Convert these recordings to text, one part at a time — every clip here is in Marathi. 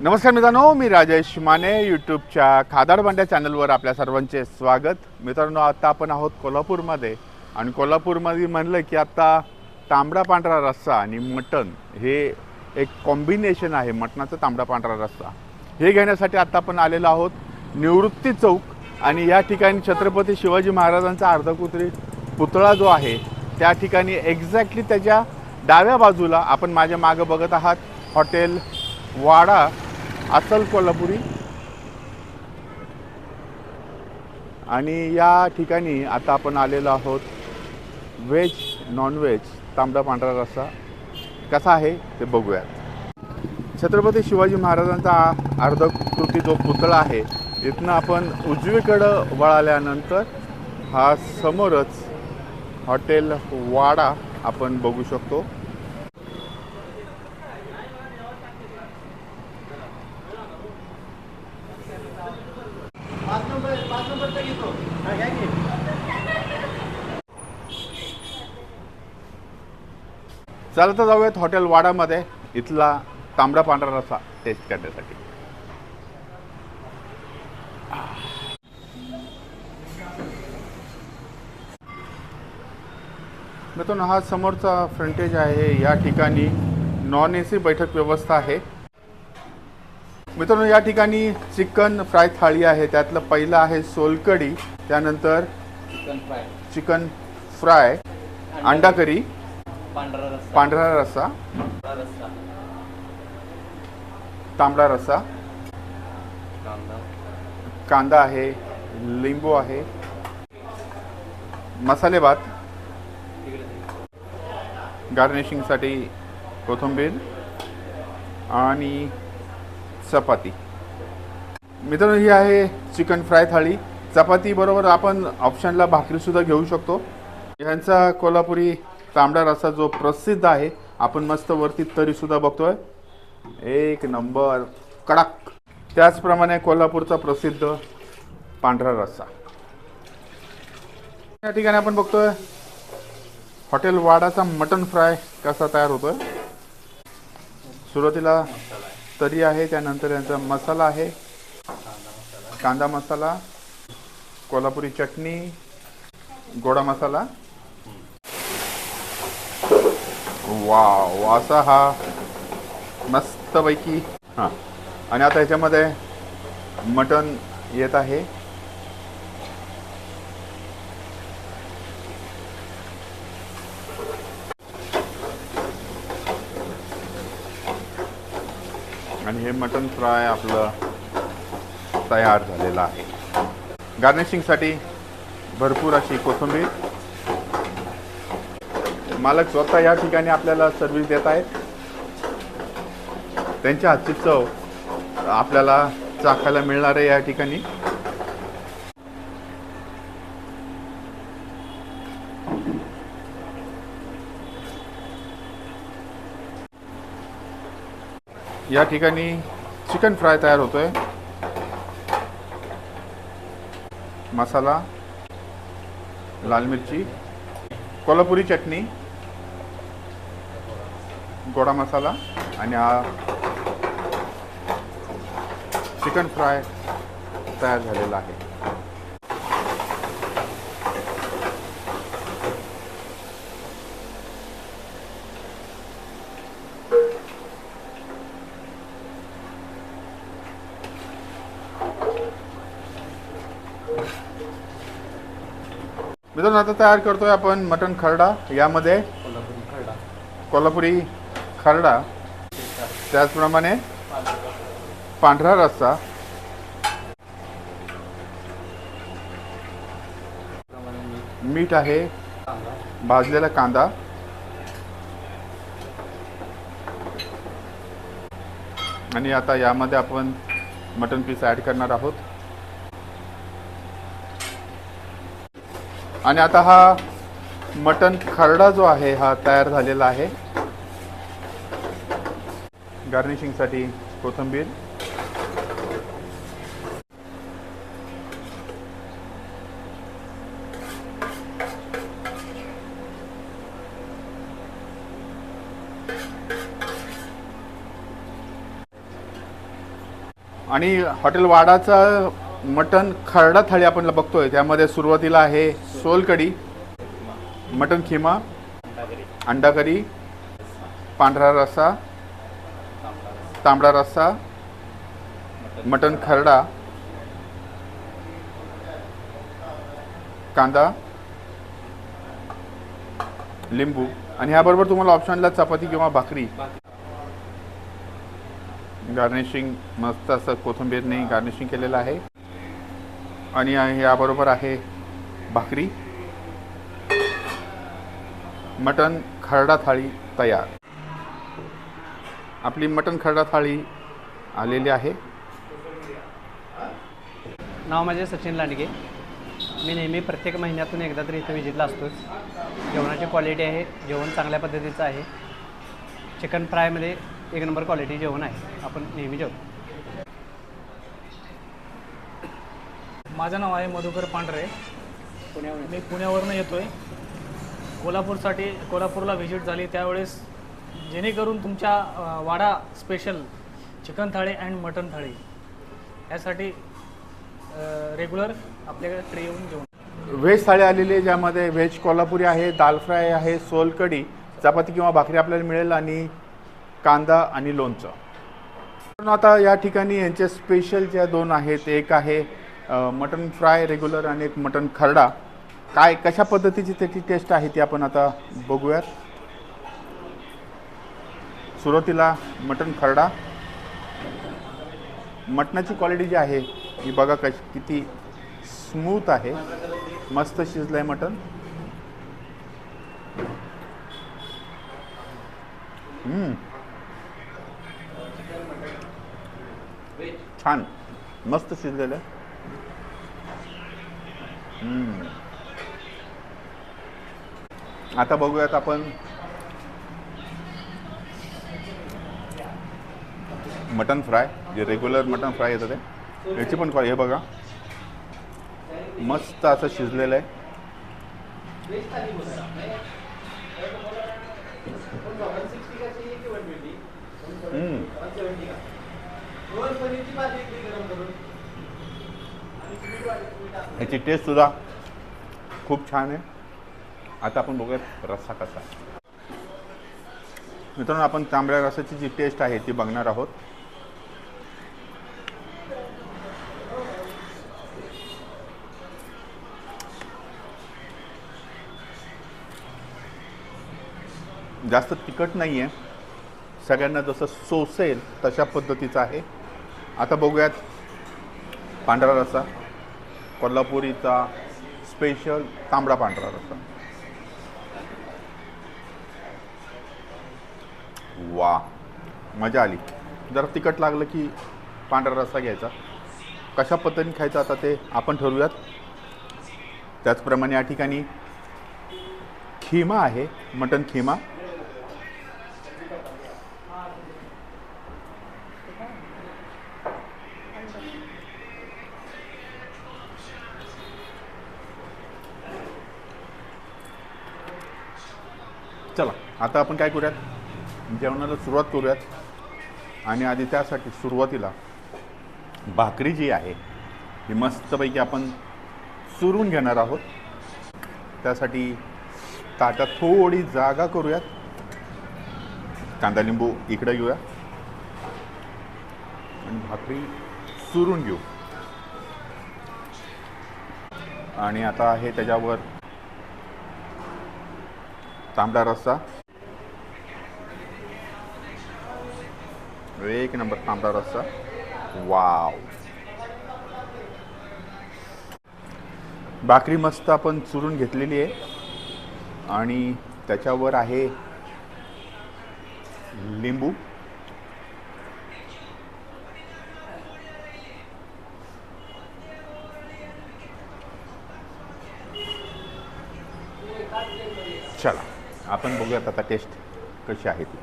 नमस्कार मित्रांनो मी राजेश माने यूट्यूबच्या खादाडबांड्या चॅनलवर आपल्या सर्वांचे स्वागत. मित्रांनो आत्ता आपण आहोत कोल्हापूरमध्ये आणि कोल्हापूरमध्ये म्हणलं की आत्ता तांबडा पांढरा रस्सा आणि मटण हे एक कॉम्बिनेशन आहे मटणाचं तांबडा पांढरा रस्सा. हे घेण्यासाठी आत्ता आपण आलेलो आहोत निवृत्ती चौक आणि या ठिकाणी छत्रपती शिवाजी महाराजांचा अर्धकुत्री पुतळा जो आहे त्या ठिकाणी एक्झॅक्टली त्याच्या डाव्या बाजूला आपण माझ्या मागं बघत आहात हॉटेल वाडा अस्सल कोल्हापुरी. आणि या ठिकाणी आता आपण आलेलो आहोत. व्हेज नॉनव्हेज तांबडा पांढरा रस्सा. कसा आहे ते बघूयात. छत्रपती शिवाजी महाराजांचा अर्धकृती जो पुतळा आहे इथनं आपण उजवीकडं वळाल्यानंतर हा समोरच हॉटेल वाडा आपण बघू शकतो. चालता जाऊयात हॉटेल वाडामध्ये. इथला तांबडा पांढरा रस्सा टेस्ट करण्यासाठी. मित्रांनो हा समोरचा फ्रंटेज आहे. या ठिकाणी नॉन ए सी बैठक व्यवस्था आहे. मित्रांनो या ठिकाणी चिकन फ्राय थाळी आहे. त्यातलं पहिलं आहे सोलकडी त्यानंतर चिकन फ्राय चिकन फ्राय अंडा करी. पांढरा रस्सा. पांढरा रस्सा. पांढरा रस्सा. तांबडा रस्सा. कांदा. कांदा आहे लिंबू आहे. मसाले भात. गार्निशिंगसाठी कोथिंबीर आणि चपाती. मित्रांनो ही आहे चिकन फ्राय थाळी. चपाती बरोबर आपण ऑप्शनला भाकरीसुद्धा घेऊ शकतो. ह्यांचा कोल्हापुरी तांबडा रस्सा जो प्रसिद्ध आहे आपण मस्त वरती तरीसुद्धा बघतोय. एक नंबर कडक. त्याचप्रमाणे कोल्हापूरचा प्रसिद्ध पांढरा रस्सा. या ठिकाणी आपण बघतोय हॉटेल वाडाचा मटन फ्राय कसा तयार होतोय. सुरुवातीला तरी आहे त्यानंतर यांचा मसाला आहे. कांदा मसाला कोल्हापुरी चटणी गोडा मसाला. वाव असा हा मस्तपैकी. हां. आणि आता ह्याच्यामध्ये मटन येत आहे. आणि हे मटन फ्राय आपलं तयार झालेलं आहे. गार्निशिंगसाठी भरपूर अशी कोथिंबीर मालक स्वतः या ठिकाणी आपल्याला सर्व्हिस देत आहेत. त्यांच्या हातची चव आपल्याला चाखायला मिळणार आहे या ठिकाणी. या ठिकाणी चिकन फ्राय तयार होतोय. मसाला लाल मिरची कोल्हापुरी चटणी गोडा मसाला आणि हा चिकन फ्राय तयार झालेला आहे. मित्रांनो आता तयार करतोय आपण मटन खरडा. यामध्ये कोल्हापुरी खरडा. कोल्हापुरी खरडा त्याचप्रमाणे पांढरा रस्सा. मीठ आहे भाजलेला कांदा. आणि आता यामध्ये आपण मटन पीस ॲड करणार आहोत. आणि आता हा मटन खरडा जो आहे हा तयार झालेला आहे. गार्निशिंगसाठी कोथिंबीर. आणि हॉटेल वाडाचा मटन खरडा थाळी आपण बघतोय त्यामध्ये सुरुवातीला आहे सोलकढी मटन खिमा अंडा करी पांढरा रस्सा तांबडा रस्सा मटन खरडा कांदा लिंबू. आणि ह्याबरोबर तुम्हाला ऑप्शनला चपाती किंवा भाकरी. गार्निशिंग मस्त असं कोथिंबीरने गार्निशिंग केलेलं आहे. आणि याबरोबर आहे भाकरी. मटन खरडा थाळी तयार. आपली मटन खरडा थाळी आलेली आहे. नाव माझे सचिन लांडगे. मी नेहमी प्रत्येक महिन्यातून एकदा तरी इथं विजिटला असतोच. जेवणाची क्वालिटी आहे जेवण चांगल्या पद्धतीचं आहे. चिकन फ्रायमध्ये एक नंबर क्वालिटी जेवण आहे. आपण नेहमी जेवतो. माझं नाव आहे मधुकर पांढरे. मी पुण्यावरनं येतो आहे कोल्हापूरसाठी कोल्हापूरला व्हिजिट झाली त्यावेळेस जेणेकरून तुमच्या वाडा special chicken thali and mutton thali यासाठी रेग्युलर आपल्याकडे ट्रे येऊन जेवण. व्हेज थाळी आलेली आहे ज्यामध्ये व्हेज कोल्हापुरी आहे दाल फ्राय आहे सोलकढी चपाती किंवा भाकरी आपल्याला मिळेल आणि कांदा आणि लोणचं. पण आता या ठिकाणी यांचे स्पेशल ज्या दोन आहेत एक आहे मटन फ्राय रेग्युलर आणि एक मटन खरडा. काय कशा पद्धतीची त्याची टेस्ट आहे ती आपण आता बघूयात. सुरुवातीला मटन खरडा. मटणाची क्वालिटी जी आहे ही बघा कशी किती स्मूथ आहे. मस्त शिजलं मटन मटण छान. मस्त शिजलेलं. आहे आता बघूयात आपण मटन फ्राय जे रेग्युलर मटन फ्राय येतं ते. याची पण क्वालिटी हे बघा. मस्त असं शिजलेलं आहे. ह्याची टेस्ट सुद्धा खूप छान आहे. आता आपण बघूया रस्सा कसा मित्रांनो आपण तांबड्या रसाची जी टेस्ट आहे ती बघणार आहोत. जास्त तिखट नाही आहे सगळ्यांना जसं सोसेल तशा पद्धतीचं आहे. आता बघूयात पांढरा रस्सा कोल्हापुरीचा स्पेशल तांबडा पांढरा रस्सा. वा मजा आली. जरा तिखट लागलं की पांढरा रस्सा घ्यायचा. कशा पद्धतीने खायचा आता ते आपण ठरवूयात. त्याचप्रमाणे या ठिकाणी खिमा आहे मटन खिमा. चला आता आपण काय करूयात? जेवणाला सुरुवात करूयात. आणि आधी त्यासाठी सुरुवातीला भाकरी जी आहे ही मस्तपैकी आपण चुरून घेणार आहोत. त्यासाठी ताटात थोडी जागा करूयात. कांदा लिंबू इकडे घेऊया. आणि भाकरी चुरून घेऊ. आणि आता आहे त्याच्यावर तांबडा रस्सा. एक नंबर तांबडा रस्सा. वाव. भाकरी मस्त आपण चुरून घेतलेली आहे. आणि त्याच्यावर आहे लिंबू. चला. आपण बघूयात आता टेस्ट कशी आहे ती.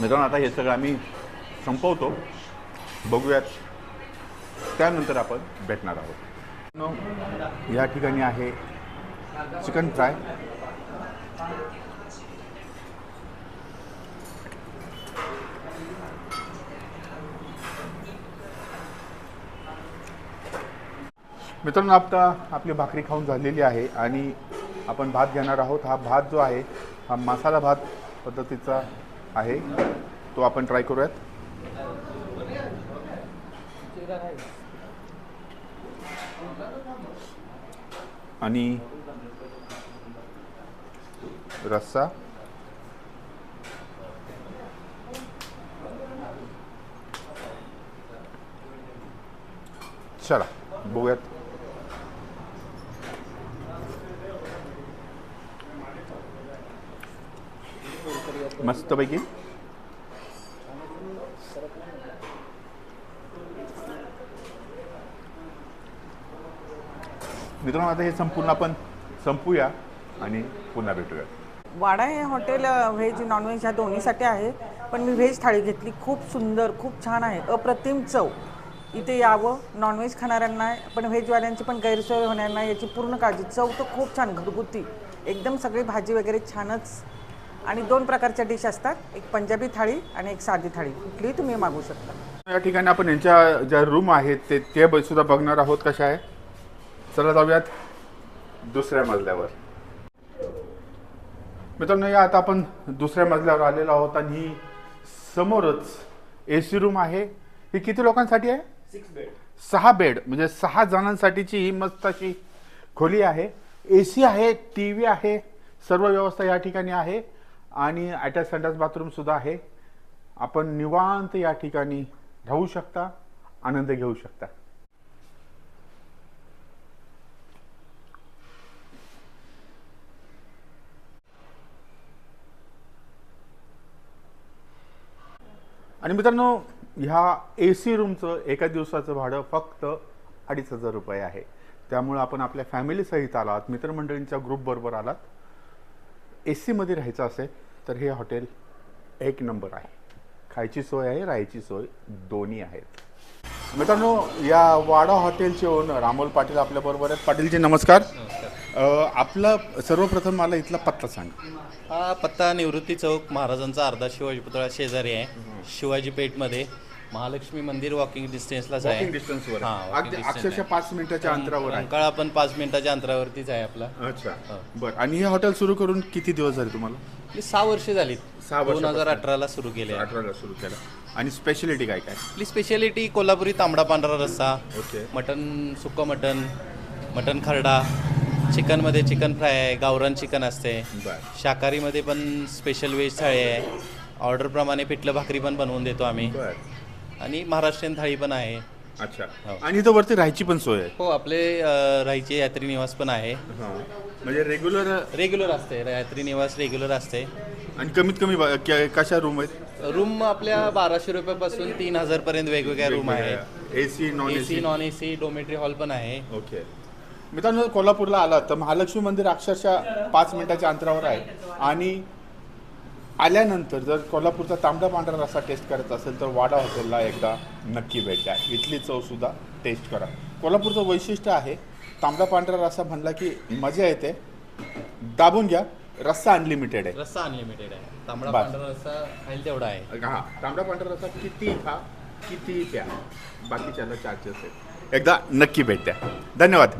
मित्रांनो आता हे सगळं आम्ही संपवतो. बघूयात त्यानंतर आपण भेटणार आहोत. या ठिकाणी आहे चिकन फ्राय. मित्रांनो आता आपली भाकरी खाऊन झालेली आहे आणि आपण भात घेणार आहोत. हा भात जो आहे हा मसाला भात पद्धतीचा आहे. तो आपण ट्राय करूयात. आणि रस्सा चला बघूयात मस्तपैकी मित्रांनो आता हे संपूर्ण आपण संपूया आणि पुन्हा भेटूया. वाडा हे हॉटेल व्हेज नॉनव्हेज ह्या दोन्हीसाठी आहे पण मी व्हेज थाळी घेतली. खूप सुंदर खूप छान आहे. अप्रतिम चव. इथे यावं. नॉनव्हेज खाणाऱ्यांना पण व्हेजवाल्यांची पण गैरसोय होणार नाही याची पूर्ण काळजी. चव तर खूप छान घरगुती. एकदम सगळी भाजी वगैरे छानच. आणि दोन प्रकारच्या डिश असतात. एक पंजाबी थाळी आणि एक साधी थाळी. कुठलीही तुम्ही मागू शकता. या ठिकाणी आपण यांच्या ज्या रूम आहेत ते ते सुद्धा बघणार आहोत कशा आहे. चला जाऊयात दुसऱ्या मजल्यावर. मित्रांनो या आता आपण दुसऱ्या मजल्यावर आलेलो आहोत आणि ही समोरच ए सी रूम आहे. ही किती लोकांसाठी आहे? सिक्स बेड सहा बेड म्हणजे सहा जणांसाठीची ही मस्त अशी खोली आहे. ए सी आहे टी व्ही आहे सर्व व्यवस्था या ठिकाणी आहे. आणि अटॅच संडास बाथरूम सुद्धा आहे. आपण निवांत या ठिकाणी राहू शकता आनंद घेऊ शकता. आणि मित्रांनो ह्या ए सी रूमचं एका दिवसाचं भाडं फक्त अडीच हजार रुपये आहे. त्यामुळं आपण आपल्या फॅमिलीसहित आलात मित्रमंडळींच्या ग्रुपबरोबर आलात. ए सीमध्ये राहायचं असेल तर हे हॉटेल एक नंबर आहे. खायची सोय आहे राहायची सोय दोन्ही आहेत. मित्रांनो या वाडा हॉटेलचे ओनर अमोल पाटील आपल्याबरोबर आहेत. पाटीलजी नमस्कार. आपला सर्वप्रथम मला इथला पत्ता सांग. हा पत्ता निवृत्ती चौक महाराजांचा अर्धा शिवाजी पुतळा शेजारी आहे. शिवाजी पेठमध्ये महालक्ष्मी मंदिर वॉकिंग डिस्टन्सलाच आहे. वॉकिंग डिस्टन्सवर हा, walking अगदी distance अक्षरशः. पाच मिनिटाच्या अंतरावर आहे. रंकाळा पण पाच मिनिटाच्या अंतरावरतीच आहे आपला. अच्छा. बर. आणि हे हॉटेल सुरू करून किती दिवस झाले तुम्हाला? आपली सहा वर्ष झालीत. सहा दोन हजार. अठराला सुरू केले आहे. अठराला सुरू केलं. आणि स्पेशलिटी काय काय? आपली स्पेशालिटी कोल्हापुरी तांबडा पांढरा रस्सा ओके. मटन सुक्क मटन मटन खरडा चिकनमध्ये चिकन फ्राय आहे गावरान चिकन असते. बर. शाकाहारीमध्ये पण स्पेशल व्हेज थाळी आहे. ऑर्डरप्रमाणे पिठलं भाकरी पण बनवून देतो आम्ही. बर. आणि महाराष्ट्रीयन थाळी पण आहे. अच्छा. हो. आणि इथं वरती राहायची पण सोय आहे? हो आपले अ, राहायचे यात्री निवास पण आहे. हां. म्हणजे रेग्युलर रेग्युलर असते यात्री निवास रेग्युलर असते. आणि कमीत कमी ब- कशा रूम आहेत? रूम आपल्या बाराशे रुपयापासून तीन हजार पर्यंत वेगवेगळ्या रूम आहेत. A C non A A C non A C dormitory hall पण आहे. ओके मित्रांनो कोल्हापूरला आलात तर महालक्ष्मी मंदिर अक्षरशः पाच मिनिटाच्या अंतरावर आहे. आणि आल्यानंतर जर कोल्हापूरचा तांबडा पांढरा रस्सा टेस्ट करत असेल तर वाडा हॉटेलला एकदा नक्की भेट द्या. इथली चवसुद्धा टेस्ट करा. कोल्हापूरचं वैशिष्ट्य आहे तांबडा पांढरा रस्सा म्हणला की मजा येते. दाबून घ्या. रस्सा अनलिमिटेड आहे. रस्सा अनलिमिटेड आहे. तांबडा बस. पांढरा रस्सा खाईल तेवढा आहे. हा तांबडा पांढरा रस्सा किती खा किती प्या. बाकीच्याला चार्जेस आहेत. एकदा नक्की भेट द्या. धन्यवाद.